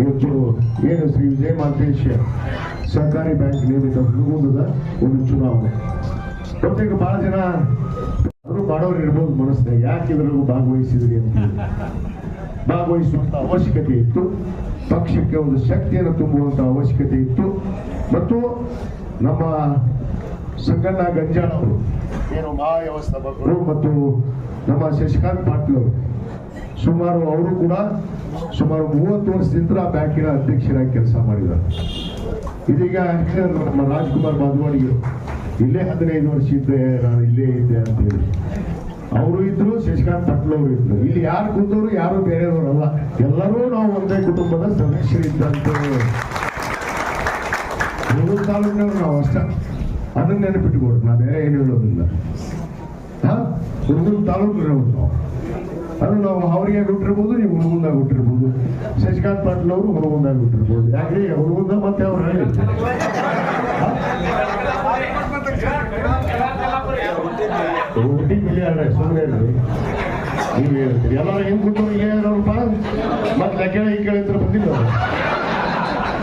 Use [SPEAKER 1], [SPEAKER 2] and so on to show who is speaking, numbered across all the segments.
[SPEAKER 1] ಇವತ್ತು ಏನು ಶ್ರೀ ವಿಜಯ ಮಾಂತೇಶ್ ಸರ್ಕಾರಿ ಬ್ಯಾಂಕ್ ನೇಮಿತ ಹುಡುಗದ ಒಂದು ಚುನಾವಣೆ. ಬಹುತೇಕ ಬಹಳ ಜನ ಅವರು ಮಾಡೋರು ಇರ್ಬೋದು ಮನಸ್ಸಿನ ಯಾಕೆ ಇದ್ರಲ್ಲೂ ಭಾಗವಹಿಸಿದ್ರಿ ಅಂತ. ಭಾಗವಹಿಸುವಂತ ಅವಶ್ಯಕತೆ ಇತ್ತು. ಪಕ್ಷಕ್ಕೆ ಒಂದು ಶಕ್ತಿಯನ್ನು ತುಂಬುವಂತ ಅವಶ್ಯಕತೆ ಇತ್ತು. ಮತ್ತು ನಮ್ಮ ಸಂಗಣ್ಣ ಗಂಜಾಳ ಅವರು, ಏನು ಮಹಾವ್ಯವಸ್ಥಾಪಕರು, ಮತ್ತು ನಮ್ಮ ಶಶಿಕಾಂತ್ ಪಾಟೀಲ್ ಅವರು ಸುಮಾರು ಅವರು ಕೂಡ ಸುಮಾರು ಮೂವತ್ತು ವರ್ಷದಿಂದ ಬ್ಯಾಂಕಿನ ಅಧ್ಯಕ್ಷರಾಗಿ ಕೆಲಸ ಮಾಡಿದ್ದಾರೆ. ಇದೀಗ ನಮ್ಮ ರಾಜ್ಕುಮಾರ್ ಬಾದ್ವಾಡಿ ಇಲ್ಲೇ ಹದಿನೈದು ವರ್ಷ ಇದ್ದೆ ನಾನು ಇಲ್ಲೇ ಇದ್ದೆ ಅಂತ ಹೇಳಿ. ಅವರು ಇದ್ರು, ಶಶಿಕಾಂತ್ ಪಾಟೀಲ್ ಅವರು ಇದ್ರು. ಇಲ್ಲಿ ಯಾರು ಕೂತವರು, ಯಾರು ಬೇರೆಯವರಲ್ಲ ಎಲ್ಲರೂ ನಾವು ಒಂದೇ ಕುಟುಂಬದ ಸದಸ್ಯರಿದ್ದಂತೆ ತಾಲೂಕಿನವ್ರು ನಾವು ಅಷ್ಟ. ಅದನ್ನ ನೆನಪಿಟ್ಕೊಡು ನಾ ಬೇರೆ ಏನು ಹೇಳೋದಿಲ್ಲ. ಹಾ? ಹುಡುಗನ ತಾಲೂಕಿನವ್ರು ನಾವು. ಅದು ನಾವು ಅವರಿಗೆ ಬಿಟ್ಟಿರ್ಬೋದು ನೀವು ಹುಡುಗಂದಾಗ ಬಿಟ್ಟಿರ್ಬೋದು ಶಶಿಕಾಂತ್ ಪಾಟೀಲ್ ಅವರು ಹುಡುಗಂದಾಗ ಬಿಟ್ಟಿರ್ಬೋದು ಯಾಕೆ ಹುಡುಗಂದ ಮತ್ತೆ ಅವ್ರು ಹೇಳಿ. ಹುಟ್ಟಿ ಮಿಲಿಯನ್ ಸುಮ್ಮನೆ ನೀವು ಹೇಳ್ತೀರಿ. ಎಲ್ಲ ಹೆಂಗ್ ಕುಟುಂಬ ಏನಪ್ಪ ಮತ್ತೆ ಲೆಕ್ಕ ಈ ಕೇಳಿ ಅಂತ ಬಂದಿಲ್ಲ.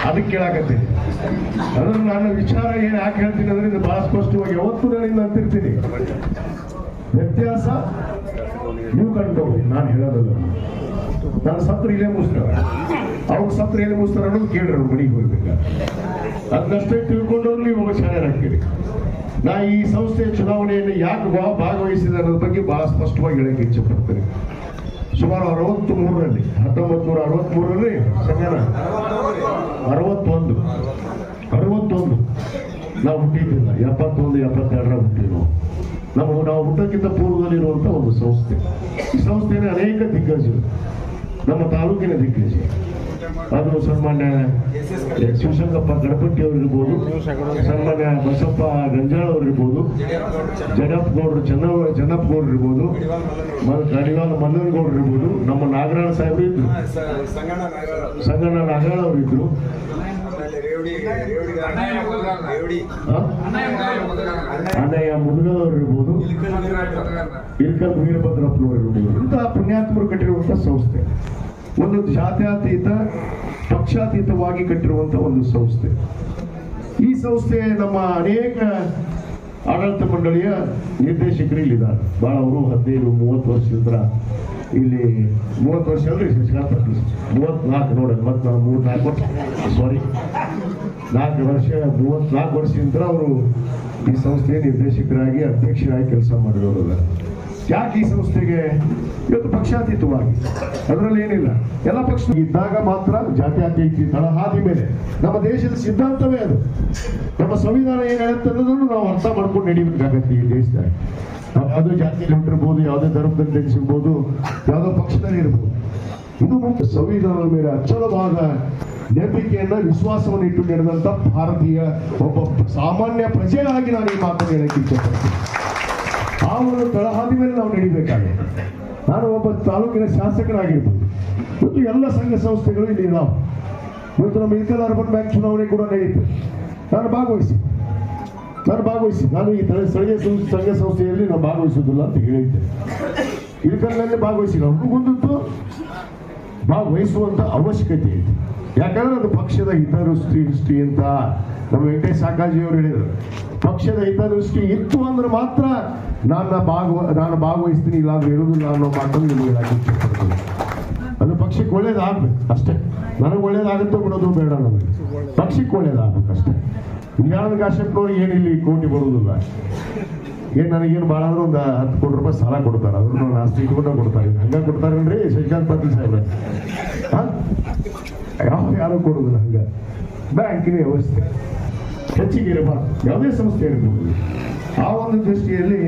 [SPEAKER 1] ಅದಕ್ಕೆ ಕೇಳಾಕತ್ತೀನಿ. ಅಂದ್ರೆ ನಾನು ವಿಚಾರ ಏನು ಯಾಕೆ ಹೇಳ್ತೀನಿ ಅಂದ್ರೆ ಇದು ಬಹಳ ಸ್ಪಷ್ಟವಾಗಿ ಯಾವತ್ತೂ ನಾನು ಇನ್ನು ಅಂತಿರ್ತೀನಿ ವ್ಯತ್ಯಾಸ ನೀವು ಕಂಡುಕೊಳ್ಳಿ, ನಾನು ಹೇಳೋದಲ್ಲ. ನಾನು ಸತ್ರ ಇಲ್ಲೇ ಮುಗಿಸ್ತಾರೆ. ಅವ್ರು ಸತ್ರ ಎಲ್ಲಿ ಮುಗಿಸ್ತಾರ ಅನ್ನೋದು ಕೇಳ್ರಿ, ಮನೆಗೆ ಹೋಗ್ಬೇಕು ಅದನ್ನಷ್ಟೇ ತಿಳ್ಕೊಂಡವ್ರು ನೀವು ಕೇಳಿ ನಾ ಈ ಸಂಸ್ಥೆಯ ಚುನಾವಣೆಯಲ್ಲಿ ಯಾಕೆ ಬಾ, ಭಾಗವಹಿಸಿದೆ ಅನ್ನೋದ್ರ ಬಗ್ಗೆ ಬಹಳ ಸ್ಪಷ್ಟವಾಗಿ ಹೇಳಕ್ಕೆ ಇಚ್ಛೆ ಪಡ್ತೇನೆ. ಸುಮಾರು ಅರವತ್ತು ಮೂರರಲ್ಲಿ ಹತ್ತೊಂಬತ್ತು ನೂರ ಅರವತ್ತ್ ಮೂರರಲ್ಲಿ ಅರವತ್ತೊಂದು. ಅರವತ್ತೊಂದು. ನಾವು ಹುಟ್ಟಿದ್ದಿಲ್ಲ. ಎಪ್ಪತ್ತೊಂದು, ಎಪ್ಪತ್ತೆರಡರ ಹುಟ್ಟಿವಿ ನಾವು ನಾವು ಹುಟ್ಟಕ್ಕಿಂತ ಪೂರ್ವದಲ್ಲಿರುವಂತ ಒಂದು ಸಂಸ್ಥೆ. ಈ ಸಂಸ್ಥೆಯಲ್ಲಿ ಅನೇಕ ದಿಗ್ಗಜರು ನಮ್ಮ ತಾಲೂಕಿನ ದಿಗ್ಗಜ ಅದು ಸನ್ಮಾನ್ಯ ಶಿವಶಂಕರಪ್ಪ ಗಣಪತಿ ಅವರಿರ್ಬೋದು ಸನ್ಮಾನ್ಯ ಬಸಪ್ಪ ಗಂಜಾಳ ಅವರಿರ್ಬೋದು ಇರ್ಬೋದು ಗೌಡರು ಚೆನ್ನ ಚೆನ್ನಪ್ಪ ಗೌಡ್ರು ಇರ್ಬೋದು ಕಡಿವಾಲ ಮಲ್ಲನಗೌಡ್ರು ಇರ್ಬೋದು ನಮ್ಮ ನಾಗರಾಳ ಸಾಹೇಬರು ಇದ್ರು.
[SPEAKER 2] ಸಂಗಣ್ಣ
[SPEAKER 1] ನಾಗರಾಳ ಅವರು ಅಣ್ಣಯ್ಯ ಮುದುಗದವರು ಇರ್ಬೋದು. ಇಲ್ಕಲ್ ವೀರಭದ್ರಪ್ಪನವರು ಇರ್ಬೋದು. ಇಂತಹ ಪುಣ್ಯಾತ್ಮರು ಕಟ್ಟಿರುವಂತಹ ಸಂಸ್ಥೆ. ಒಂದು ಜಾತ್ಯಾತೀತ ಪಕ್ಷಾತೀತವಾಗಿ ಕಟ್ಟಿರುವಂತ ಒಂದು ಸಂಸ್ಥೆ. ಈ ಸಂಸ್ಥೆ ನಮ್ಮ ಅನೇಕ ಆಡಳಿತ ಮಂಡಳಿಯ ನಿರ್ದೇಶಕರು ಇಲ್ಲಿದ್ದಾರೆ. ಬಹಳ ಅವರು ಹದಿನೈದು ಮೂವತ್ತು ವರ್ಷದಿಂದ ಇಲ್ಲಿ ಮೂವತ್ತು ವರ್ಷ ಅಂದ್ರೆ ಮೂವತ್ನಾಲ್ಕು ನೋಡಿ ಮತ್ತೆ ನಾವು ಮೂರು ನಾಲ್ಕು ವರ್ಷ. ಸಾರಿ ನಾಲ್ಕು ವರ್ಷ ಮೂವತ್ನಾಲ್ಕು ವರ್ಷದಿಂದ ಅವರು ಈ ಸಂಸ್ಥೆಯ ನಿರ್ದೇಶಕರಾಗಿ, ಅಧ್ಯಕ್ಷರಾಗಿ ಕೆಲಸ ಮಾಡಿರೋರಲ್ಲ ಯಾಕೆ ಈ ಸಂಸ್ಥೆಗೆ? ಇವತ್ತು ಪಕ್ಷಾತೀತವಾಗಿ. ಅದರಲ್ಲಿ ಏನಿಲ್ಲ. ಎಲ್ಲ ಪಕ್ಷ ಇದ್ದಾಗ ಮಾತ್ರ ಜಾತಿ ಜಾತ್ಯತೀತ ತಳಹಾದಿ ಮೇಲೆ. ನಮ್ಮ ದೇಶದ ಸಿದ್ಧಾಂತವೇ ಅದು. ನಮ್ಮ ಸಂವಿಧಾನ ಏನು ಹೇಳುತ್ತೆ ಅನ್ನೋದನ್ನು ನಾವು ಅರ್ಥ ಮಾಡ್ಕೊಂಡು ನಡೀಬೇಕಾಗತ್ತೆ ಈ ದೇಶದಾಗ ನಾವು ಯಾವುದೋ ಜಾತಿಯಲ್ಲಿ ಹುಟ್ಟಿರ್ಬೋದು, ಯಾವುದೇ ಧರ್ಮದಲ್ಲಿ ಜನಿಸಿರ್ಬೋದು, ಯಾವುದೋ ಪಕ್ಷದಲ್ಲಿ ಇರ್ಬೋದು ಇದು ಮತ್ತು ಸಂವಿಧಾನದ ಮೇಲೆ ಅಚಲವಾದ ನಂಬಿಕೆಯನ್ನ ವಿಶ್ವಾಸವನ್ನು ಇಟ್ಟು ನಡೆದಂತ ಭಾರತೀಯ ಒಬ್ಬ ಸಾಮಾನ್ಯ ಪ್ರಜೆಯಾಗಿ ನಾನು ಈ ಮಾತನ್ನು ಹೇಳಕ್ಕೆ ಇಚ್ಛೆಪಡ್ತೀನಿ ಆ ಒಂದು ತಳಹಾದಿ ಮೇಲೆ ನಾವು ನಡಿಬೇಕಾಗಿದೆ. ನಾನು ಒಬ್ಬ ತಾಲೂಕಿನ ಶಾಸಕನಾಗಿರ್ಬೋದು. ಮತ್ತು ಎಲ್ಲ ಸಂಘ ಸಂಸ್ಥೆಗಳು ಇಲ್ಲಿ ನಾವು. ಇವತ್ತು ನಮ್ಮ ಇಲ್ಕಲ್ ಅರ್ಬನ್ ಬ್ಯಾಂಕ್ ಚುನಾವಣೆ ಕೂಡ ನಡೆಯಿತು ನಾನು ಭಾಗವಹಿಸಿ. ನಾನು ಭಾಗವಹಿಸಿ. ನಾನು ಈ ಸ್ಥಳೀಯ ಸಂಘ ಸಂಸ್ಥೆಯಲ್ಲಿ ನಾನು ಭಾಗವಹಿಸುವುದಿಲ್ಲ ಅಂತ ಹೇಳಿದ್ದೆ. ಇಲ್ಕಲ್ನಲ್ಲಿ ಭಾಗವಹಿಸಿ. ನಾವು ಮುಂದಿತ್ತು ಭಾಗವಹಿಸುವಂತ ಅವಶ್ಯಕತೆ ಇದೆ. ಯಾಕಂದ್ರೆ ಅದು ಪಕ್ಷದ ಹಿತದೃಷ್ಟಿ ದೃಷ್ಟಿ ಅಂತ ನಮ್ಮ ವೆಂಕಟೇಶ್ ಸಾಕಾಜಿ ಅವರು ಹೇಳಿದರು. ಪಕ್ಷದ ಹಿತದೃಷ್ಟಿ ಇತ್ತು ಅಂದ್ರೆ ಮಾತ್ರ ನಾನು ಭಾಗ ನಾನು ಭಾಗವಹಿಸ್ತೀನಿ, ಇಲ್ಲ ಅಂದ್ರೆ ಇರುವುದಿಲ್ಲ ಅನ್ನೋ ಮಾತನ್ನು ನಿಮಗೆ ಅದು ಪಕ್ಷಕ್ಕೆ ಒಳ್ಳೇದಾಗ್ಬೇಕು ಅಷ್ಟೇ. ನನಗೆ ಒಳ್ಳೇದಾಗುತ್ತೆ ಬಿಡೋದು ಬೇಡ ನನಗೆ ಪಕ್ಷಕ್ಕೆ ಒಳ್ಳೇದಾಗ್ಬೇಕು ಅಷ್ಟೇ. ವಿಜ್ಞಾನದ ಕಾಶ್ಯಪ್ನವ್ರಿಗೆ ಏನಿಲ್ಲಿ ಕೋಟಿ ಬರುವುದಿಲ್ಲ. ಏನ್ ನನಗೇನು ಭಾಳ ಅಂದ್ರೆ ಒಂದು ಹತ್ತು ಕೋಟಿ ರೂಪಾಯಿ ಸಾಲ ಕೊಡ್ತಾರೆ. ಅದ್ರೂ ನಾನು ಆಸ್ತಿ ಕೊಡ್ತಾರೆ. ಹಂಗ ಕೊಡ್ತಾರೇನ್ರಿ? ಶಶಿಕಾಂತ್ ಪಾಟೀಲ್ ಸಾಹೇಬ್ರೆ. ಹಾ? ಯಾವ ಯಾರು ಕೊಡುದಿಲ್ಲ ಹಂಗ? ಬ್ಯಾಂಕಿನ ವ್ಯವಸ್ಥೆ. ಹೆಚ್ಚಿಗೆ ಯಾವುದೇ ಸಂಸ್ಥೆ ಇರಬಹುದು ಆ ಒಂದು ದೃಷ್ಟಿಯಲ್ಲಿ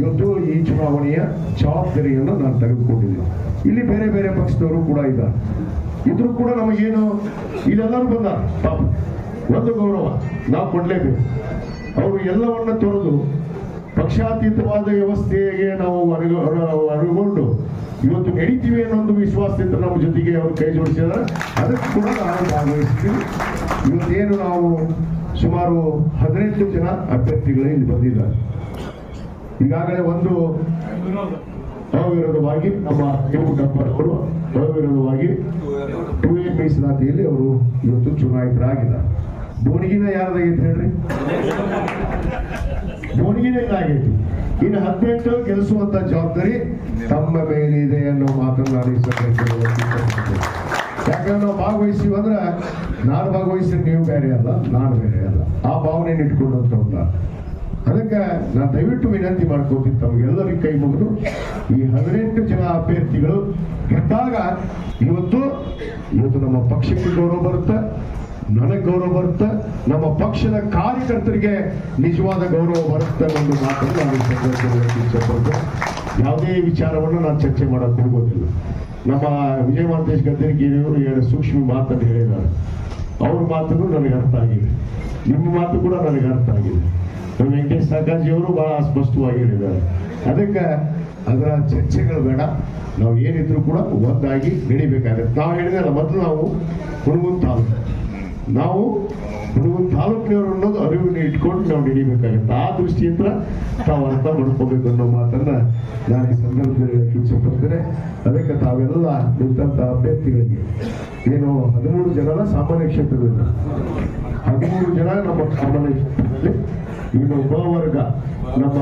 [SPEAKER 1] ಇವತ್ತು ಈ ಚುನಾವಣೆಯ ಜವಾಬ್ದಾರಿಯನ್ನು ನಾನು ತೆಗೆದುಕೊಂಡಿದ್ದೀನಿ. ಇಲ್ಲಿ ಬೇರೆ ಬೇರೆ ಪಕ್ಷದವರು ಕೂಡ ಇದ್ದಾರೆ ಇದ್ರು ಕೂಡ ನಮಗೇನು ಇಲ್ಲೆಲ್ಲರೂ ಬಂದ ಪಾಪ. ಒಂದು ಗೌರವ ನಾವು ಕೊಡ್ಲೇಬೇಕು. ಅವರು ಎಲ್ಲವನ್ನ ತೊರೆದು ಪಕ್ಷಾತೀತವಾದ ವ್ಯವಸ್ಥೆಗೆ ನಾವು ಅರಿಗೊಂಡು ಅರ- ಅರಗೊಂಡು ಇವತ್ತು ನಡೀತೀವಿ ಅನ್ನೋದು ವಿಶ್ವಾಸದಿಂದ ನಮ್ಮ ಜೊತೆಗೆ ಅವರು ಕೈ ಜೋಡಿಸಿದ್ದಾರೆ. ಅದಕ್ಕೆ ಕೂಡ ನಾವು ಭಾಗವಹಿಸ್ತೀವಿ. ಇವತ್ತೇನು ನಾವು ಸುಮಾರು ಹದಿನೆಂಟು ಜನ ಅಭ್ಯರ್ಥಿಗಳು ಇಲ್ಲಿ ಬಂದಿದ್ದಾರೆ. ಈಗಾಗಲೇ ಒಂದು ಅವಿರೋಧವಾಗಿ ನಮ್ಮ ಅವರು ಅವಿರೋಧವಾಗಿ ಟೂ ಎ ಮೀಸಲಾತಿಯಲ್ಲಿ ಅವರು ಇವತ್ತು ಚುನಾಯಿತರಾಗಿದ್ದಾರೆ. ಬೋಣಿಗಿನ ಯಾರ್ದಾಗೈತೆ ಹೇಳ್ರಿ? ಬೋನಿಗಿನ ಇದಾಗೈತಿ ಇನ್ನು ಹದಿನೆಂಟು ಗೆಲ್ಲಿಸುವಂತ ಜವಾಬ್ದಾರಿ ತಮ್ಮ ಮೇಲೆ ಇದೆ ಅನ್ನೋ ಒಪ್ಪಿಕೊಳ್ಳುತ್ತೇನೆ. ಯಾಕಂದ್ರೆ ನಾವು ಭಾಗವಹಿಸಿವಿ ಅಂದ್ರೆ ನಾನು ಭಾಗವಹಿಸಿ ನೀವು ಬೇರೆ ಅಲ್ಲ, ನಾನು ಬೇರೆ ಅಲ್ಲ. ಆ ಭಾವನೆ ಇಟ್ಕೊಂಡಂತ ಅದಕ್ಕೆ ನಾನು ದಯವಿಟ್ಟು ವಿನಂತಿ ಮಾಡ್ಕೋತೀನಿ ತಮಗೆಲ್ಲರಿಗೂ ಕೈ ಮುಗಿದು. ಈ ಹದಿನೆಂಟು ಜನ ಅಭ್ಯರ್ಥಿಗಳು ಗೆದ್ದಾಗ ಇವತ್ತು ಇವತ್ತು ನಮ್ಮ ಪಕ್ಷಕ್ಕೆ ಗೌರವ ಬರುತ್ತೆ. ನನಗೆ ಗೌರವ ಬರುತ್ತೆ, ನಮ್ಮ ಪಕ್ಷದ ಕಾರ್ಯಕರ್ತರಿಗೆ ನಿಜವಾದ ಗೌರವ ಬರುತ್ತೆ ಒಂದು ಮಾತನ್ನು ನಾನು. ಯಾವುದೇ ವಿಚಾರವನ್ನು ನಾನು ಚರ್ಚೆ ಮಾಡೋಕೆ ಹೋಗೋದಿಲ್ಲ. ನಮ್ಮ ವಿಜಯ ಮಹಾಂತೇಶ್ ಗದ್ದರಿಗಿರಿಯವರು ಎರಡು ಸೂಕ್ಷ್ಮ ಮಾತನ್ನು ಹೇಳಿದ್ದಾರೆ. ಅವ್ರ ಮಾತು ನನಗೆ ಅರ್ಥ ಆಗಿದೆ. ನಿಮ್ಮ ಮಾತು ಕೂಡ ನನಗೆ ಅರ್ಥ ಆಗಿದೆ. ನಮ್ಮ ವೆಂಕಟೇಶ್ ಸಾಕಾಜಿ ಅವರು ಬಹಳ ಸ್ಪಷ್ಟವಾಗಿ ಹೇಳಿದ್ದಾರೆ. ಅದಕ್ಕೆ ಅದರ ಚರ್ಚೆಗಳು ಬೇಡ. ನಾವು ಏನಿದ್ರು ಕೂಡ ಒಂದಾಗಿ ನಡಿಬೇಕಾಗುತ್ತೆ ನಾವು ಹೇಳಿದಲ್ಲ ಮೊದಲು ನಾವು ಹುಣಗುನ್ ತಾಲೂಕು. ನಾವು ಹುಣಗುನ್ ತಾಲೂಕಿನವರು ಅನ್ನೋದು ಅರಿವನ್ನು ಇಟ್ಕೊಂಡು ನಾವು ನಡಿಬೇಕಾಗುತ್ತೆ. ಆ ದೃಷ್ಟಿಯಿಂದ ತಾವು ಅರ್ಥ ಮಾಡ್ಕೋಬೇಕು ಅನ್ನೋ ಮಾತನ್ನ ನಾನು ಈ ಸಂದರ್ಭದಲ್ಲಿ ಇಚ್ಛೆಪಡ್ತೇನೆ ಅದಕ್ಕೆ ತಾವೆಲ್ಲ ನಿಂತ ಅಭ್ಯರ್ಥಿಗಳಿಗೆ, ಏನು ಹದಿಮೂರು ಜನ ಸಾಮಾನ್ಯ ಕ್ಷೇತ್ರದಿಂದ. ಹದಿಮೂರು ಜನ ನಮ್ಮ ಸಾಮಾನ್ಯ ಕ್ಷೇತ್ರದಲ್ಲಿ, ಇನ್ನು ಉಪವರ್ಗ ನಮ್ಮ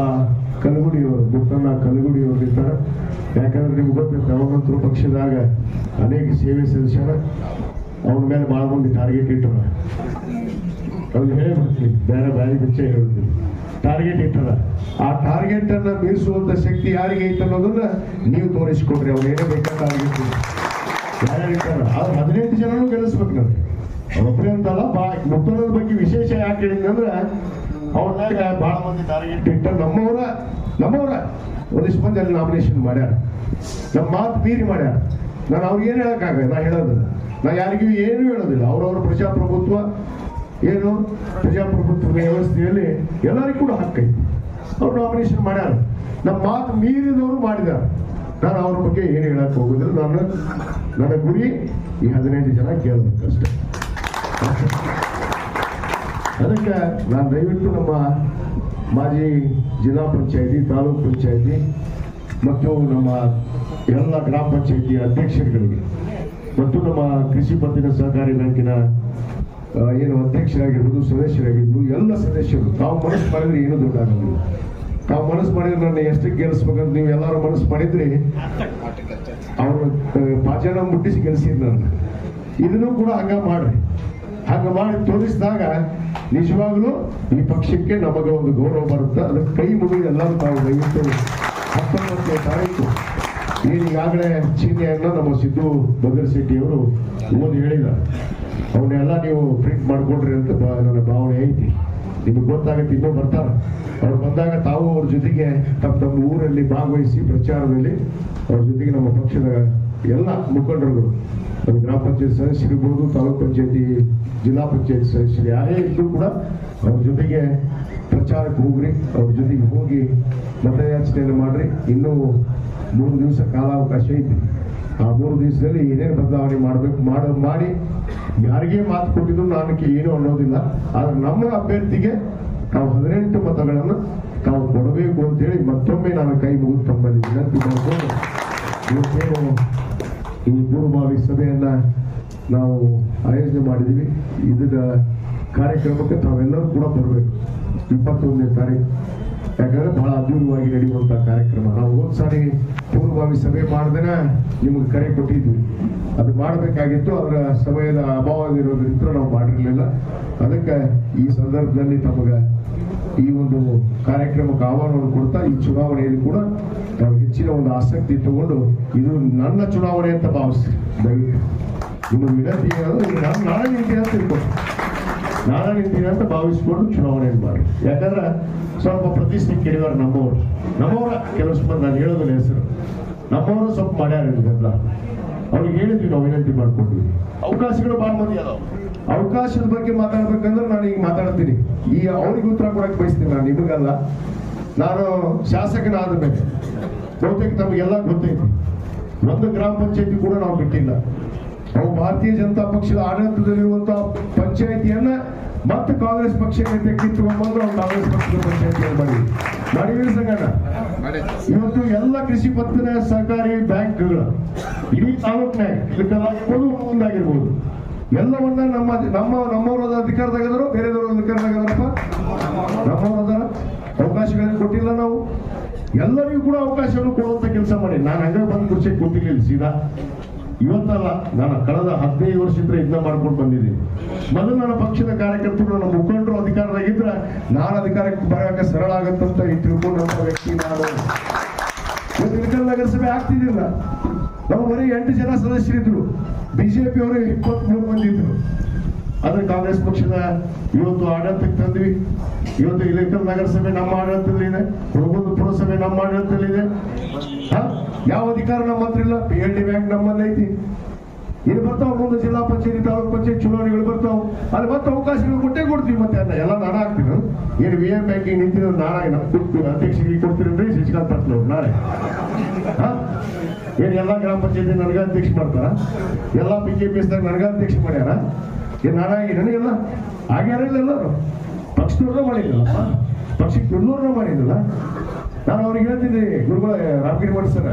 [SPEAKER 1] ಕಲಗುಡಿಯವರು ಮುತ್ತಣ್ಣ ಕಲಗುಡಿಯವರು ಇರ್ತಾರೆ. ಯಾಕಂದ್ರೆ ನಿಮ್ಗೆ ಅವನಂತರು ಪಕ್ಷದಾಗ ಅನೇಕ ಸೇವೆ ಸಲ್ಲಿಸ್ಯಾರ. ಅವನ ಮೇಲೆ ಭಾಳ ಮಂದಿ ಟಾರ್ಗೆಟ್ ಇಟ್ಟರ ಅವ್ರು ಹೇಳಿಬಿಡ್ತೀನಿ ಬೇರೆ ಬ್ಯಾರಿ ಬಿಚ್ಚ ಹೇಳ್ತೀನಿ ಟಾರ್ಗೆಟ್ ಇಟ್ಟರ ಆ ಟಾರ್ಗೆಟ್ ಅನ್ನ ಮೀರಿಸುವಂತ ಶಕ್ತಿ ಯಾರಿಗೆ ಐತೆ ಅನ್ನೋದನ್ನ ನೀವು ತೋರಿಸ್ಕೊಡ್ರಿ, ಅವ್ರು ಏನೇ ಬೇಕಾದ ಟಾರ್ಗೆಟ್ ಯಾರ್ಯಾರು ಇಟ್ಟಾರ ಆದ್ರೆ ಹದಿನೆಂಟು ಜನನು ಗೆಲ್ಲಿಸ್ಬೇಕು ನನಗೆ ಒಬ್ಬರೇ ಅಂತಲ್ಲ, ಬಾ ಮುತ್ತಣ್ಣದ ಬಗ್ಗೆ ವಿಶೇಷ ಯಾಕೆ ಹೇಳಿದ್ನಂದ್ರೆ ಅಂದ್ರೆ ಅವ್ರನ್ನಾಗ ಬಹಳ ಮಂದಿ ಟಾರ್ಗೆಟ್ ಇಟ್ಟ ನಮ್ಮವ್ರ ನಮ್ಮವ್ರ. ಒಂದಿಷ್ಟು ಮಂದಿ ಅಲ್ಲಿ ನಾಮಿನೇಷನ್ ಮಾಡ್ಯಾರ. ನಮ್ಮ ಮಾತು ಮೀರಿ ಮಾಡ್ಯಾರ. ನಾನು ಅವ್ರಿಗೆ ಏನು ಹೇಳಕ್ಕಾಗ ನಾ ಹೇಳೋದು ನಾ ಯಾರಿಗೂ ಏನು ಹೇಳೋದಿಲ್ಲ. ಅವ್ರವ್ರ ಪ್ರಜಾಪ್ರಭುತ್ವ ಏನು? ಪ್ರಜಾಪ್ರಭುತ್ವ ವ್ಯವಸ್ಥೆಯಲ್ಲಿ ಎಲ್ಲರಿಗೂ ಕೂಡ ಹಕ್ಕೈತಿ ಅವ್ರು ನಾಮಿನೇಷನ್ ಮಾಡ್ಯಾರ. ನಮ್ಮ ಮಾತು ಮೀರಿದವರು ಮಾಡಿದ್ದಾರೆ ನಾನು ಅವ್ರ ಬಗ್ಗೆ ಏನು ಹೇಳಕ್ ಹೋಗುದಿಲ್ಲ. ನಾನು ನನ್ನ ಗುರಿ ಈ ಹದಿನೈದು ಜನ ಕೇಳಬೇಕಷ್ಟೆ ಅದಕ್ಕೆ ನಾನು ದಯವಿಟ್ಟು ನಮ್ಮ ಮಾಜಿ ಜಿಲ್ಲಾ ಪಂಚಾಯತಿ, ತಾಲೂಕು ಪಂಚಾಯತಿ ಮತ್ತು ನಮ್ಮ ಎಲ್ಲ ಗ್ರಾಮ ಪಂಚಾಯತಿ ಅಧ್ಯಕ್ಷರುಗಳಿಗೆ ಮತ್ತು ನಮ್ಮ ಕೃಷಿ ಪತ್ತಿನ ಸಹಕಾರಿ ಬ್ಯಾಂಕಿನ ಏನು ಅಧ್ಯಕ್ಷರಾಗಿರ್ಬೋದು, ಸದಸ್ಯರಾಗಿರ್ಬೋದು, ಎಲ್ಲ ಸದಸ್ಯರು, ತಾವು ಮನಸ್ಸು ಮಾಡಿದ್ರೆ ಏನೂ ದುಡ್ಡಾಗೋದಿಲ್ಲ ತಾವು ಮನಸ್ಸು ಮಾಡಿದ್ರೆ ನನ್ನ ಎಷ್ಟಕ್ಕೆ ಗೆಲ್ಲಿಸ್ಬೇಕಂತ ನೀವು ಎಲ್ಲರೂ ಮನಸ್ಸು ಮಾಡಿದ್ರಿ, ಅವರು ಪಾಜಾಣ ಮುಟ್ಟಿಸಿ ಗೆಲ್ಸಿದ್ ನಾನು. ಇದನ್ನು ಕೂಡ ಹಂಗ ಮಾಡ್ರಿ. ಹಂಗ ಮಾಡಿ ತೋರಿಸಿದಾಗ ನಿಜವಾಗ್ಲೂ ಈ ಪಕ್ಷಕ್ಕೆ ನಮಗೆ ಒಂದು ಗೌರವ ಬರುತ್ತೆ? ಅದಕ್ಕೆ ಕೈ ಮುಗಿದು ಎಲ್ಲರೂ ತಾವು ದಯವಿಟ್ಟು ಏನು ಈಗಾಗಲೇ ಚೀನಿಯನ್ನು ನಮ್ಮ ಸಿದ್ದು ಬದರ್ಶೆಟ್ಟಿಯವರು ಓದಿ ಹೇಳಿಲ್ಲ ಅವನ್ನೆಲ್ಲ ನೀವು ಪ್ರಿಂಟ್ ಮಾಡ್ಕೊಂಡ್ರಿ ಅಂತ ನನ್ನ ಭಾವನೆ ಐತಿ. ನಿಮಗೆ ಗೊತ್ತಾಗುತ್ತೆ ಇನ್ನೂ ಬರ್ತಾರ. ಅವ್ರು ಬಂದಾಗ ತಾವು ಅವ್ರ ಜೊತೆಗೆ ತಮ್ಮ ತಮ್ಮ ಊರಲ್ಲಿ ಭಾಗವಹಿಸಿ ಪ್ರಚಾರದಲ್ಲಿ ಅವ್ರ ಜೊತೆಗೆ ನಮ್ಮ ಪಕ್ಷದ ಎಲ್ಲ ಮುಖಂಡರುಗಳು ನಮ್ಮ ಗ್ರಾಮ ಪಂಚಾಯತ್ ಸದಸ್ಯರಿರ್ಬೋದು ತಾಲೂಕ್ ಪಂಚಾಯತಿ, ಜಿಲ್ಲಾ ಪಂಚಾಯತ್ ಸದಸ್ಯರು ಯಾರೇ ಇದ್ರೂ ಕೂಡ ಅವ್ರ ಜೊತೆಗೆ ಪ್ರಚಾರಕ್ಕೆ ಹೋಗ್ರಿ, ಅವ್ರ ಜೊತೆಗೆ ಹೋಗಿ ಮತಯಾಚನೆಯನ್ನು ಮಾಡ್ರಿ. ಇನ್ನೂ ಮೂರು ದಿವಸ ಕಾಲಾವಕಾಶ ಐತಿ. ಆ ಮೂರು ದಿವಸದಲ್ಲಿ ಏನೇನು ಬದಲಾವಣೆ ಮಾಡಬೇಕು ಮಾಡ, ಮಾಡಿ ಯಾರಿಗೆ ಮಾತು ಕೊಟ್ಟಿದ್ರು ನಾನು ಏನು ಅನ್ನೋದಿಲ್ಲ. ಆದರೆ ನಮ್ಮ ಅಭ್ಯರ್ಥಿಗೆ ನಾವು ಹದಿನೆಂಟು ಮತಗಳನ್ನು ತಾವು ಕೊಡಬೇಕು ಅಂತೇಳಿ ಮತ್ತೊಮ್ಮೆ ನಾನು ಕೈ ಮುಗಿದು ತಮ್ಮಲ್ಲಿ ವಿನಂತಿ ಮಾಡಿಕೊಂಡು ಇವತ್ತೇನು ಈ ಪೂರ್ವಭಾವಿ ಸಭೆಯನ್ನು ನಾವು ಆಯೋಜನೆ ಮಾಡಿದ್ದೀವಿ. ಇದರ ಕಾರ್ಯಕ್ರಮಕ್ಕೆ ತಾವೆಲ್ಲರೂ ಕೂಡ ಬರಬೇಕು. ಇಪ್ಪತ್ತೊಂದನೇ ತಾರೀಕು ಯಾಕಂದ್ರೆ ಬಹಳ ಅದ್ಭುತವಾಗಿ ನಡೆಯುವಂಥ ಕಾರ್ಯಕ್ರಮ. ನಾವು ಹೋದ್ ಸಾರಿ ಪೂರ್ವಭಾವಿ ಸಭೆ ಮಾಡ್ದೇನ ನಿಮ್ಗೆ ಕರೆ ಕೊಟ್ಟಿದ್ವಿ. ಅದು ಮಾಡಬೇಕಾಗಿತ್ತು, ಅದರ ಸಮಯದ ಅಭಾವವಿರೋದ್ರಿಂದ ನಾವು ಮಾಡಿರಲಿಲ್ಲ. ಅದಕ್ಕೆ ಈ ಸಂದರ್ಭದಲ್ಲಿ ತಮಗೆ ಈ ಒಂದು ಕಾರ್ಯಕ್ರಮಕ್ಕೆ ಆಹ್ವಾನವನ್ನು ಕೊಡ್ತಾ ಈ ಚುನಾವಣೆಯಲ್ಲಿ ಕೂಡ ಹೆಚ್ಚಿನ ಒಂದು ಆಸಕ್ತಿ ತಗೊಂಡು ಇದು ನನ್ನ ಚುನಾವಣೆ ಅಂತ ಭಾವಿಸಿ ದಯವಿಟ್ಟು. ನಿಮ್ಮ ವಿನಂತಿ ನಾನು ನಾಳೆ ನಿಂತೀನಿ ಅಂತ ತಿಳ್ಕೊಂಡು ನಾಳೆ ನಿಂತೀನಿ ಅಂತ ಭಾವಿಸ್ಕೊಂಡು ಚುನಾವಣೆ ಮಾಡಿ ಯಾಕಂದ್ರೆ ಸ್ವಲ್ಪ ಪ್ರತಿಷ್ಠೆ ಕೆಲವರು ನಮ್ಮವರು. ನಮ್ಮವರ ಕೆಲಸ ನಾನು ಹೇಳೋದಿಲ್ಲ ಹೆಸರು. ನಮ್ಮವರು ಸ್ವಲ್ಪ ಮಾಡ್ಯಾರ ಇದೆಲ್ಲ ಅವ್ರಿಗೆ ಹೇಳಿದ್ವಿ ನಾವು ವಿನಂತಿ ಮಾಡ್ಕೊಂಡ್ವಿ ಅವಕಾಶಗಳು ಭಾಳ ಮಂದಿ ಅದಾವ. ಅವಕಾಶದ ಬಗ್ಗೆ ಮಾತಾಡ್ಬೇಕಂದ್ರೆ ನಾನು ಈಗ ಮಾತಾಡ್ತೀನಿ. ಈ ಅವ್ರಿಗೆ ಉತ್ತರ ಕೊಡಕ್ಕೆ ಬಯಸ್ತೀನಿ ನಾನು ನಿಮಗಲ್ಲ. ನಾನು ಶಾಸಕನಾದ ಮೇಲೆ. ಬಹುತೇಕ ತಮಗೆಲ್ಲ ಗೊತ್ತೈತಿ. ಒಂದು ಗ್ರಾಮ ಪಂಚಾಯತಿ ಕೂಡ ನಾವು ಬಿಟ್ಟಿಲ್ಲ. ನಾವು ಭಾರತೀಯ ಜನತಾ ಪಕ್ಷದ ಆಡಳಿತದಲ್ಲಿರುವಂತಹ ಪಂಚಾಯಿತಿಯನ್ನ ಮತ್ತೆ ಕಾಂಗ್ರೆಸ್ ಪಕ್ಷಕ್ಕೆ ಕಿತ್ತುಕೊಂಡ್ಬಂದು ನಾವು ಕಾಂಗ್ರೆಸ್ ಪಕ್ಷದ ಪಂಚಾಯತಿಯಲ್ಲಿ ಮಾಡಿ ಮಾಡಿದ್ರಿ ಸಂಗಣ್ಣ? ಇವತ್ತು ಎಲ್ಲ ಕೃಷಿ ಪತ್ತಿನ ಸಹಕಾರಿ ಬ್ಯಾಂಕ್ಗಳು, ಇಡೀ ತಾಲೂಕಿನಾಗ ಇದಕ್ಕೆಲ್ಲ ಮುಂದಾಗಿರ್ಬೋದು ಎಲ್ಲವನ್ನ ನಮ್ಮ ನಮ್ಮ, ನಮ್ಮವರದ ಅಧಿಕಾರದಾಗದ್ರು ಬೇರೆದವರ ಅಧಿಕಾರದಾಗದ್ರಪ್ಪ ನಮ್ಮವರದ ಅವಕಾಶಗಳನ್ನು ಕೊಟ್ಟಿಲ್ಲ ನಾವು. ಎಲ್ಲರಿಗೂ ಕೂಡ ಅವಕಾಶವನ್ನು ಕೊಡುವಂತ ಕೆಲಸ ಮಾಡಿ. ನಾನು ಹಂಗೆ ಬಂದು ಕುರ್ಚಿಗೆ ಕೂತಿರ್ಲಿಲ್ಲ ಸೀದಾ. ಇವತ್ತಲ್ಲ ನಾನು ಕಳೆದ ಹದಿನೈದು ವರ್ಷದಿಂದ ಇದನ್ನ ಮಾಡ್ಕೊಂಡು ಬಂದಿದ್ದೀನಿ. ಮೊದಲು ನನ್ನ ಪಕ್ಷದ ಕಾರ್ಯಕರ್ತರು, ನನ್ನ ಮುಖಂಡರು ಅಧಿಕಾರದಾಗಿದ್ರೆ ನಾನು ಅಧಿಕಾರಕ್ಕೆ ಬರೋಕೆ ಸರಳ ಆಗತ್ತಂತ ಈ ತಿಳ್ಕೊಂಡಂತ ವ್ಯಕ್ತಿ ನಾನು. ಇಳಕಲ್ ನಗರಸಭೆ ಆಗ್ತಿದ್ದಿಲ್ಲ ನಾವು ಬರೀ ಎಂಟು ಜನ ಸದಸ್ಯರಿದ್ರು. ಬಿಜೆಪಿ ಅವರು ಇಪ್ಪತ್ಮೂರು ಮಂದಿ ಇದ್ರು. ಆದ್ರೆ ಕಾಂಗ್ರೆಸ್ ಪಕ್ಷದ ಇವತ್ತು ಆಡಳಿತಕ್ಕೆ ತಂದ್ವಿ. ಇವತ್ತು ಇಳಕಲ್ ನಗರಸಭೆ ನಮ್ಮ ಆಡಳಿತದಲ್ಲಿದೆ ಪ್ರಬುದ್ಧ ಪುರಸಭೆ ನಮ್ಮ ಆಡಳಿತದಲ್ಲಿ ಇದೆ. ಯಾವ ಅಧಿಕಾರ ನಮ್ಮ ಹತ್ರ ಇಲ್ಲ? ಪಿ ಎಲ್ ಡಿ ಬ್ಯಾಂಕ್ ನಮ್ಮಲ್ಲಿ ಐತಿ. ಇದು ಬರ್ತಾವ ಮುಂದೆ ಜಿಲ್ಲಾ ಪಂಚಾಯತಿ, ತಾಲೂಕು ಪಂಚಾಯತ್ ಚುನಾವಣೆಗಳು ಬರ್ತಾವ. ಅಲ್ಲಿ ಮತ್ತೆ ಅವಕಾಶಗಳು ಕೊಟ್ಟೇ ಕೊಡ್ತೀವಿ ಮತ್ತೆ ಅಲ್ಲ ಎಲ್ಲ ನಾನು ಹಾಕ್ತೀನಿ ಏನು ವಿ ಎಂ ಬ್ಯಾಂಕಿಂಗ್ ನಿಂತಿರೋ ನಾರಾಯಣ ಕೊಡ್ತೀವಿ ಅಧ್ಯಕ್ಷರಿಗೆ ಕೊಡ್ತೀರಿ ಶಶಿಕಾಂತ್ ಪಟ್ನವ್ರು ನಾಳೆ. ಏನು ಎಲ್ಲ ಗ್ರಾಮ ಪಂಚಾಯತಿ ನನಗ ಅಧ್ಯಕ್ಷ ಮಾಡ್ತಾರ. ಎಲ್ಲ ಬಿ ಜೆ ಪಿ ನನಗ ಅಧ್ಯಕ್ಷ ಮಾಡ್ಯಾರ. ಏನ್ ನಾರಾಯಣ ನನಗೆಲ್ಲ ಆಗ್ಯಾರ ಇಲ್ಲ ಎಲ್ಲರೂ? ಪಕ್ಷದವ್ರನ್ನ ಮಾಡಿದ್ರಲ್ಲ ಪಕ್ಷಿ ಕುರ್ನೂರ್ನ ಮಾಡಿದ್ರಲ್ಲ ನಾನು ಅವ್ರಿಗೆ ಹೇಳ್ತಿದ್ದೆ, ಗುರುಗಳ, ರಾಮಗಿರಿ ಮಠ ಸರ,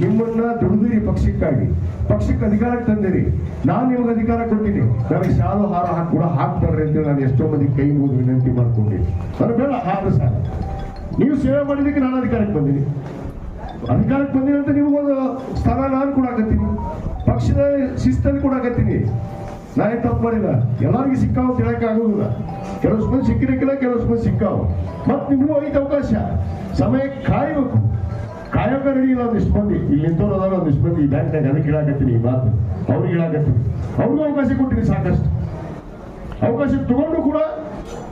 [SPEAKER 1] ನಿಮ್ಮನ್ನ ದುಡಿದಿರಿ ಪಕ್ಷಕ್ಕಾಗಿ. ಪಕ್ಷಕ್ಕೆ ಅಧಿಕಾರಕ್ಕೆ ತಂದಿರಿ. ನಾನು ನಿಮ್ಗೆ ಅಧಿಕಾರ ಕೊಟ್ಟಿನಿ. ನನಗೆ ಶಾಲು, ಹಾರ ಹಾಕಿ ಕೂಡ ಹಾಕ್ಬಾರ್ರಿ ಅಂತೇಳಿ ನಾನು ಎಷ್ಟೋ ಮಂದಿ ಕೈ ಮುಗಿದು ವಿನಂತಿ ಮಾಡ್ಕೊಂಡಿನಿ ಅದು ಬೇಡ ಹಾರ ಸಾಲ ನೀವು ಸೇವೆ ಮಾಡಿದಕ್ಕೆ ನಾನು ಅಧಿಕಾರಕ್ಕೆ ಬಂದೀನಿ. ಅಧಿಕಾರಕ್ಕೆ ಬಂದಿನಿ ಅಂತ ನಿಮಗೊಂದು ಸ್ಥಾನ ನಾನು ಕೂಡ ಆಗತ್ತೀನಿ ಪಕ್ಷದ ಶಿಸ್ತಲ್ಲಿ ಕೂಡ ಆಗತ್ತೀನಿ ನಾನೇ ತಪ್ಪು ಮಾಡಿಲ್ಲ? ಎಲ್ಲರಿಗೂ ಸಿಕ್ಕಾವ ತಿಳಕ್ಕೆ ಆಗೋದಿಲ್ಲ ಕೆಲವು ಮಂದಿ ಸಿಕ್ಕಿರಕ್ಕಿಲ್ಲ ಕೆಲವು ಮಂದಿ ಸಿಕ್ಕಾವ. ಮತ್ತೆ ನಿಮಗೂ ಐತೆ ಅವಕಾಶ. ಸಮಯ ಕಾಯಬೇಕು. ಕಾಯಕ ರೆಡಿ ಇಲ್ಲ ಒಂದಿಷ್ಟು ಮಂದಿ. ಇಲ್ಲಿ ನಿಂತವ್ರು ಒಂದಿಷ್ಟು ಮಂದಿ. ಈ ಬ್ಯಾಂಕ್ನಾಗ ಅದಕ್ಕೆ ಈ ಮಾತು? ಅವ್ರಿಗೆ ಹೇಳಾಕತ್ತೀನಿ. ಅವ್ರಿಗೂ ಅವಕಾಶ ಕೊಟ್ಟಿನಿ ಸಾಕಷ್ಟು. ಅವಕಾಶ ತಗೊಂಡು ಕೂಡ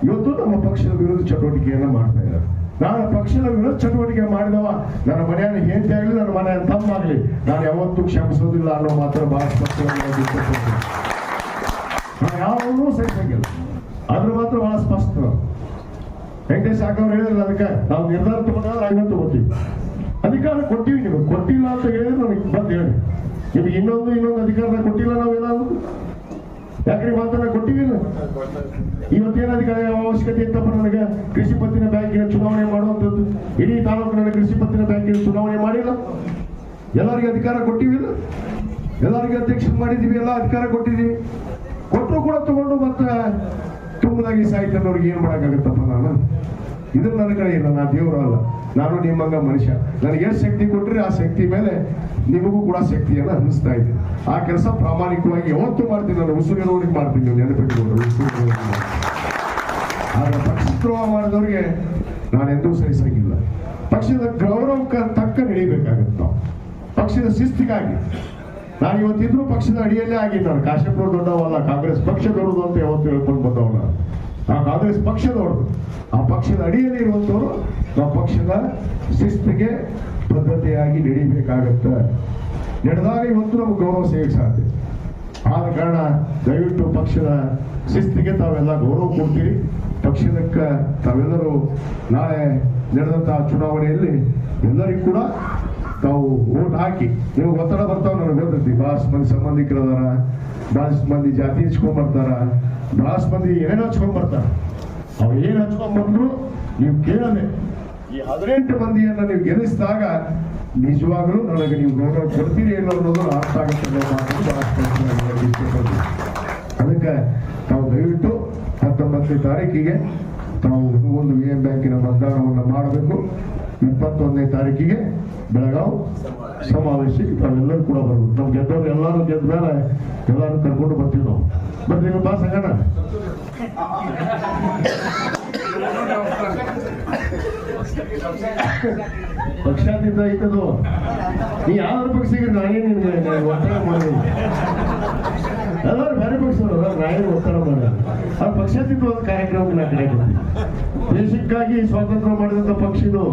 [SPEAKER 1] ಇವತ್ತು ನಮ್ಮ ಪಕ್ಷದ ವಿರೋಧ ಚಟುವಟಿಕೆಯನ್ನ ಮಾಡ್ತಾ ಇದ್ದಾರೆ. ನಾನು ಪಕ್ಷದ ವಿರೋಧ ಚಟುವಟಿಕೆ ಮಾಡಿದವ. ನನ್ನ ಮನೆಯನ್ನು ಹೆಂಡತಿ ಆಗಲಿ, ನನ್ನ ಮನೆಯ ತಮ್ಮಾಗಲಿ ನಾನು ಯಾವತ್ತೂ ಕ್ಷಮಿಸೋದಿಲ್ಲ ಅನ್ನೋ ಮಾತ್ರ ಬಹಳ ಸ್ಪಷ್ಟವಾಗಿ ನಾನು ಯಾವನ್ನೂ ಸಹಿಸಂಗಿಲ್ಲ. ಅದ್ರ ಮಾತ್ರ ಬಹಳ ಸ್ಪಷ್ಟ. ವೆಂಕಟೇಶ್ ಸಾಕವ್ರು ಹೇಳಿದ್ರಲ್ಲ ಅದಕ್ಕೆ? ನಾವು ನಿರ್ಧಾರ ತಗೊಂಡ್ರೆ ಹಂಗ ತಗೋತೀವಿ. ಅಧಿಕಾರ ಕೊಟ್ಟಿವಿ ನೀವು. ಕೊಟ್ಟಿಲ್ಲ ಅಂತ ಹೇಳಿದ್ರೆ ನನಗೆ ಬಂದು ಹೇಳಿ. ನಿಮ್ಗೆ ಇನ್ನೊಂದು ಇನ್ನೊಂದು ಅಧಿಕಾರ ಕೊಟ್ಟಿಲ್ಲ ನಾವು ನಾವೇನಾದ್ರು ಯಾಕ್ರಿ ಮಾತನ್ನ ಕೊಟ್ಟಿವಿಲ್ಲ ಇವತ್ತೇನು ಅಧಿಕಾರ ಅವಶ್ಯಕತೆ ಇತ್ತಪ್ಪ ನನಗೆ? ಕೃಷಿ ಪತ್ತಿನ ಬ್ಯಾಂಕಿನ ಚುನಾವಣೆ ಮಾಡುವಂಥದ್ದು. ಇಡೀ ತಾಲೂಕಿನ ಕೃಷಿ ಪತ್ತಿನ ಬ್ಯಾಂಕಿನ ಚುನಾವಣೆ ಮಾಡಿಲ್ಲ. ಎಲ್ಲರಿಗೂ ಅಧಿಕಾರ ಕೊಟ್ಟಿವಿಲ್ಲ ಎಲ್ಲರಿಗೂ ಅಧ್ಯಕ್ಷ ಮಾಡಿದೀವಿ, ಎಲ್ಲ ಅಧಿಕಾರ ಕೊಟ್ಟಿದ್ದೀವಿ ಕೊಟ್ಟರು ಕೂಡ ತಗೊಂಡು ಮತ್ತೆ ತುಂಬದಾಗಿ ಸಾಹಿತ್ಯನವ್ರಿಗೆ ಏನ್ ಮಾಡಕ್ಕಾಗತ್ತಪ್ಪ ನಾನು? ಇದು ನನ್ನ ಕಡೆ ಇಲ್ಲ, ನಾ ದೇವರು ಅಲ್ಲ. ನಾನು ನಿಮ್ಮಂಗ ಮನುಷ್ಯ. ನನಗೆ ಎಷ್ಟು ಶಕ್ತಿ ಕೊಟ್ರಿ ಆ ಶಕ್ತಿ ಮೇಲೆ ನಿಮಗೂ ಕೂಡ ಶಕ್ತಿಯನ್ನು ಅನ್ನಿಸ್ತಾ ಇದೆ ಆ ಕೆಲಸ ಪ್ರಾಮಾಣಿಕವಾಗಿ ಯಾವತ್ತೂ ಮಾಡ್ತೀನಿ, ನಾನು ಉಸುರಿನವರಿಗೆ ಮಾಡ್ತೀನಿ, ನೀವು ಮಾಡ್ತೀನಿ. ಆದ್ರೆ ಪಕ್ಷದ್ರೋಹ ಮಾಡಿದವ್ರಿಗೆ ನಾನು ಎಂದೂ ಸಹಿಸಂಗಿಲ್ಲ. ಪಕ್ಷದ ಗೌರವಕ್ಕೆ ತಕ್ಕ ನಡೀಬೇಕಾಗತ್ತೆ ನಾವು. ಪಕ್ಷದ ಶಿಸ್ತಿಗಾಗಿ. ನಾನು ಇವತ್ತಿದ್ರು ಪಕ್ಷದ ಅಡಿಯಲ್ಲೇ ಆಗಿದ್ದವ್ರು ಕಾಶ್ಯಪುರ ದೊಡ್ಡವಲ್ಲ, ಕಾಂಗ್ರೆಸ್ ಪಕ್ಷ ದೊಡ್ಡದು ಅಂತ ಯಾವತ್ತು ಹೇಳ್ಕೊಂಡು ಬಂದವನ ಆ ಕಾಂಗ್ರೆಸ್ ಪಕ್ಷ ದೊಡ್ಡದು ಆ ಪಕ್ಷದ ಅಡಿಯಲ್ಲಿ ಇರುವಂತವರು ನಮ್ಮ ಪಕ್ಷದ ಶಿಸ್ತಿಗೆ ಬದ್ಧತೆಯಾಗಿ ನಡಿಬೇಕಾಗತ್ತೆ. ನಡೆದಾಗ ಇವತ್ತು ನಮ್ಗೆ ಗೌರವ ಸಿಗಕ್ಕೆ ಸಾಧ್ಯ. ಆದ ಕಾರಣ ದಯವಿಟ್ಟು ಪಕ್ಷದ ಶಿಸ್ತಿಗೆ ತಾವೆಲ್ಲ ಗೌರವ ಕೊಡ್ತೀರಿ. ಪಕ್ಷದಕ್ಕೆ ತಾವೆಲ್ಲರೂ ನಾಳೆ ನಡೆದಂತಹ ಚುನಾವಣೆಯಲ್ಲಿ ಎಲ್ಲರಿಗೂ ಕೂಡ ತಾವು ಓಟ್ ಹಾಕಿ. ನೀವು ಒತ್ತಡ ಬರ್ತಾವ ನನಗೆ ಗೊತ್ತೈತಿ ಭಾಳಷ್ಟು ಮಂದಿ ಸಂಬಂಧಿಕರದಾರ ಭಾಳಷ್ಟು ಮಂದಿ ಜಾತಿ ಹಚ್ಕೊಂಡ್ ಬರ್ತಾರ ಬಹಳಷ್ಟು ಮಂದಿ ಏನೇನು ಹಚ್ಕೊಂಡ್ ಬರ್ತಾರ ಅವ್ರು ಏನು ಹಚ್ಕೊಂಡ್ ನೀವು ಕೇಳದೆ. ಈ ಹದಿನೆಂಟು ಮಂದಿಯನ್ನ ನೀವು ಗೆಲ್ಲಿಸಿದಾಗ ನಿಜವಾಗಲೂ ನನಗೆ ನೀವು ಗೌರವ ಕೊಡ್ತೀರಿ ಏನೋ ಅನ್ನೋದು ಅರ್ಥ ಆಗುತ್ತೆ. ಅದಕ್ಕೆ ತಾವು ದಯವಿಟ್ಟು ಹತ್ತೊಂಬತ್ತನೇ ತಾರೀಕಿಗೆ ತಾವು ಒಂದು ಎಂ ಬ್ಯಾಂಕಿನ ಮತದಾನವನ್ನು ಮಾಡಬೇಕು. ಇಪ್ಪತ್ತೊಂದನೇ ತಾರೀಕಿಗೆ ಬೆಳಗಾವ್ ಸಮಾವೇಶಕ್ಕೆ ತಾವೆಲ್ಲರೂ ಕೂಡ ಬರ್ಬೇಕು. ನಾವು ಗೆದ್ದವ್ರು ಎಲ್ಲರೂ ಗೆದ್ದ ಮೇಲೆ ಎಲ್ಲರೂ ಕರ್ಕೊಂಡು ಬರ್ತೀವಿ ನಾವು. ಬರ್ತೀವಿ ಬಾ ಸಂಗಣ ಪಕ್ಷಾತೀತ ಐತದು. ನೀ ಯಾವ್ದಾರ ಪಕ್ಷಕ್ಕೆ ನಾನೇ ನಿನ್ಗೆ ಒತ್ತಡ ಮಾಡಿ. ಎಲ್ಲರೂ ಬೇರೆ ಪಕ್ಷದವರು ನಾನೇ ಒತ್ತಡ ಮಾಡ. ಆ ಪಕ್ಷಾತೀತ ಒಂದು ಕಾರ್ಯಕ್ರಮ ನಾ ಕಡೆ ದೇಶಕ್ಕಾಗಿ ಸ್ವಾತಂತ್ರ್ಯ ಮಾಡಿದಂತ ಪಕ್ಷ ಇದು.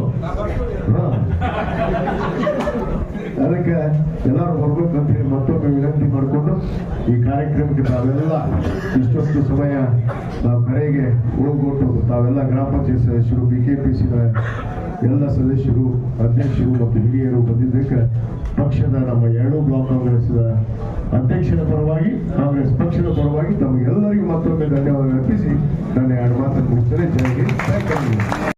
[SPEAKER 1] ಹಾ. ಎಲ್ಲರೂ ಬರ್ಬೇಕು ಅಂತ ಹೇಳಿ ಮತ್ತೊಮ್ಮೆ ವಿನಂತಿ ಮಾಡಿಕೊಂಡು ಈ ಕಾರ್ಯಕ್ರಮಕ್ಕೆ ತಾವೆಲ್ಲ ಇಷ್ಟೊಂದು ಸಮಯ ನಾವು ಕರೆಗೆ ಉಳುಗೊಟ್ಟು ತಾವೆಲ್ಲ ಗ್ರಾಮ ಪಂಚಾಯತ್ ಸದಸ್ಯರು ಬಿ ಕೆ ಪಿ ಸಿ ಎಲ್ಲ ಸದಸ್ಯರು, ಅಧ್ಯಕ್ಷರು ಮತ್ತು ಹಿರಿಯರು ಬಂದಿದ್ದಕ್ಕೆ ಪಕ್ಷದ ನಮ್ಮ ಎರಡೂ ಬ್ಲಾಕ್ ಕಾಂಗ್ರೆಸ್ನ ಅಧ್ಯಕ್ಷರ ಪರವಾಗಿ, ಕಾಂಗ್ರೆಸ್ ಪಕ್ಷದ ಪರವಾಗಿ ತಮಗೆಲ್ಲರಿಗೂ ಮತ್ತೊಮ್ಮೆ ಧನ್ಯವಾದ ಅರ್ಪಿಸಿ. ನನ್ನ ಎರಡು ಮಾತನ್ನು ಮುಗಿಸ್ತೇನೆ. ಜೈ ಹಿಂದ್. ಜೈ ಕರ್ನಾಟಕ.